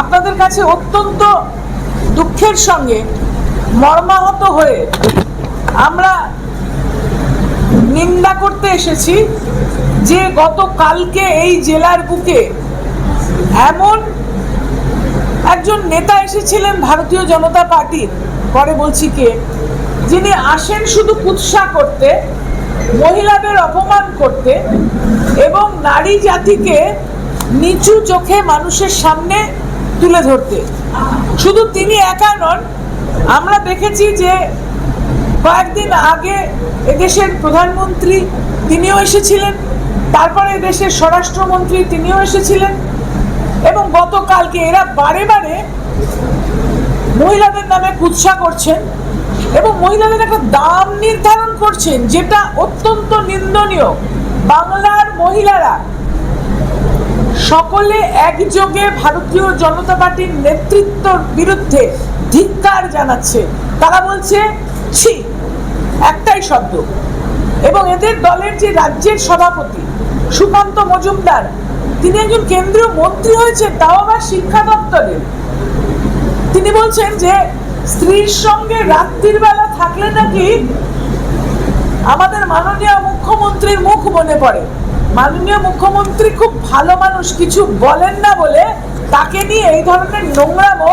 আপনাদের কাছে অত্যন্ত দুঃখের সঙ্গে মর্মাহত হয়ে আমরা নিন্দা করতে এসেছি যে গতকালকে এই জেলার বুকে এমন একজন নেতা এসেছিলেন ভারতীয় জনতা পার্টির। পরে বলছি কে? যিনি আসেন শুধু কুৎসা করতে, মহিলাদের অপমান করতে এবং নারী জাতিকে নিচু চোখে মানুষের সামনে তুলে ধরতে। শুধু তিনি একা নন, আমরা দেখেছি যে কয়েকদিন আগে এদেশের প্রধানমন্ত্রী তিনিও এসেছিলেন, তারপরে দেশের স্বরাষ্ট্রমন্ত্রী তিনিও এসেছিলেন, এবং গতকালকে এরা বারে বারে মহিলাদের নামে কুৎসা করছেন এবং মহিলাদের একটা দাম নির্ধারণ করছেন, যেটা অত্যন্ত নিন্দনীয়। বাংলার মহিলারা সকলে একযোগে ভারতীয় জনতা পার্টির নেতৃত্বর বিরুদ্ধে ধিক্কার জানাচ্ছে। তারা বলছে, ছি, একটাই শব্দ। এবং এদের দলের যে রাজ্যের সভাপতি, সুকান্ত মজুমদার, তিনি একজন কেন্দ্রীয় মন্ত্রী হয়েছেন, তাও আবার শিক্ষা দপ্তরের তিনি বলছেন যে, স্ত্রীর সঙ্গে রাত্রির বেলা থাকলে নাকি আমাদের মাননীয় মুখ্যমন্ত্রীর মুখ মনে পড়ে। মাননীয় মুখ্যমন্ত্রী খুব ভালো মানুষ, কিছু বলেন না বলে তাকে নিয়ে এই ধরনের নোংরামো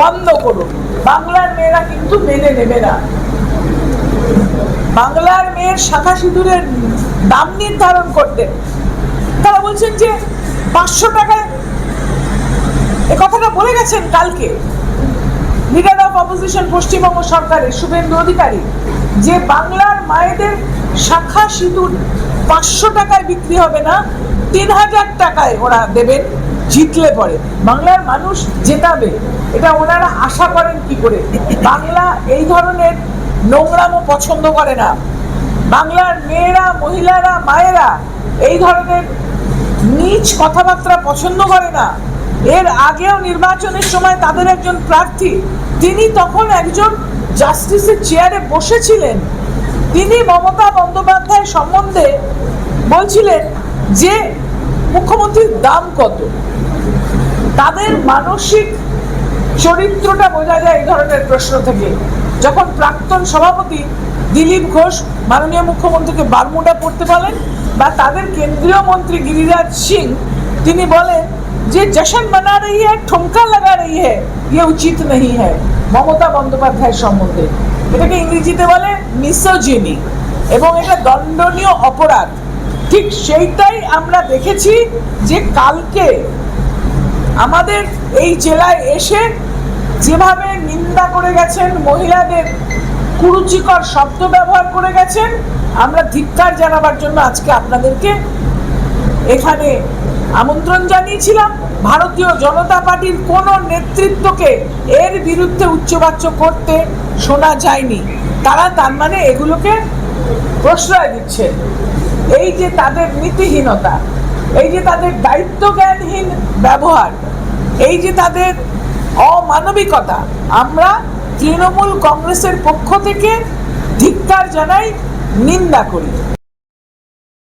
বন্ধ করুন। বাংলার মেয়েরা কিন্তু মেনে নেবে না। বাংলার মেয়ের শাখা সিঁদুরের দাম নির্ধারণ করতে। তারা বলছেন যে পাঁচশো টাকায়, এ কথাটা বলে গেছেন কালকে। লিডার অফ অপোজিশন পশ্চিমবঙ্গ সরকারের শুভেন্দু অধিকারী। যে বাংলার মায়েদের শাখা সিঁদুর পাঁচশো টাকায় বিক্রি হবে না, তিন হাজার টাকায় ওরা দেবেন, জিতলে পরে। বাংলার মানুষ জেতাবে, এটা ওনারা আশা করেন কি করে? বাংলা এই ধরনের নোংরামও পছন্দ করে না। বাংলার মেয়েরা, মহিলারা, মায়েরা এই ধরনের নিচ কথাবার্তা পছন্দ করে না। এর আগেও নির্বাচনের সময় তাদের একজন প্রার্থী, তিনি তখন একজন জাস্টিসের চেয়ারে বসেছিলেন। তিনি মমতা বন্দ্যোপাধ্যায় সম্বন্ধে বলছিলেন যে, মুখ্যমন্ত্রীর দাম কত? তাদের মানসিক চরিত্রটা বোঝা যায় এই ধরনের প্রশ্ন থেকে। যখন প্রাক্তন সভাপতি দিলীপ ঘোষ মাননীয় মুখ্যমন্ত্রীকে বারমুডা পড়তে বলেন বা তাদের কেন্দ্রীয় মন্ত্রী গিরিরাজ সিং, তিনি বলেন যে जश्न मना रही है ठुमका लगा रही है ये उचित नहीं है মমতা বন্দ্যোপাধ্যায় সম্বন্ধে। এটাকে ইংরেজিতে বলে মিসোজিনি এবং এটা দণ্ডনীয় অপরাধ। ঠিক সেইটাই আমরা দেখেছি যে কালকে আমাদের এই জেলায় এসে যেভাবে নিন্দা করে গেছেন, মহিলাদের কুরুচিকর শব্দ ব্যবহার করে গেছেন, আমরা ধিক্কার জানাবার জন্য আজকে আপনাদেরকে এখানে আমন্ত্রণ জানিয়েছিলাম, ভারতীয় জনতা পার্টির কোনো নেতৃত্বকে এর বিরুদ্ধে উচ্চবাচ্য করতে শোনা যায়নি। তারা তার মানে এগুলোকে প্রশ্রয় দিচ্ছে। এই যে তাদের নীতিহীনতা, এই যে তাদের দায়িত্ব জ্ঞানহীন ব্যবহার, এই যে তাদের অমানবিকতা, আমরা তৃণমূল কংগ্রেসের পক্ষ থেকে ধিক্কার জানাই, নিন্দা করি।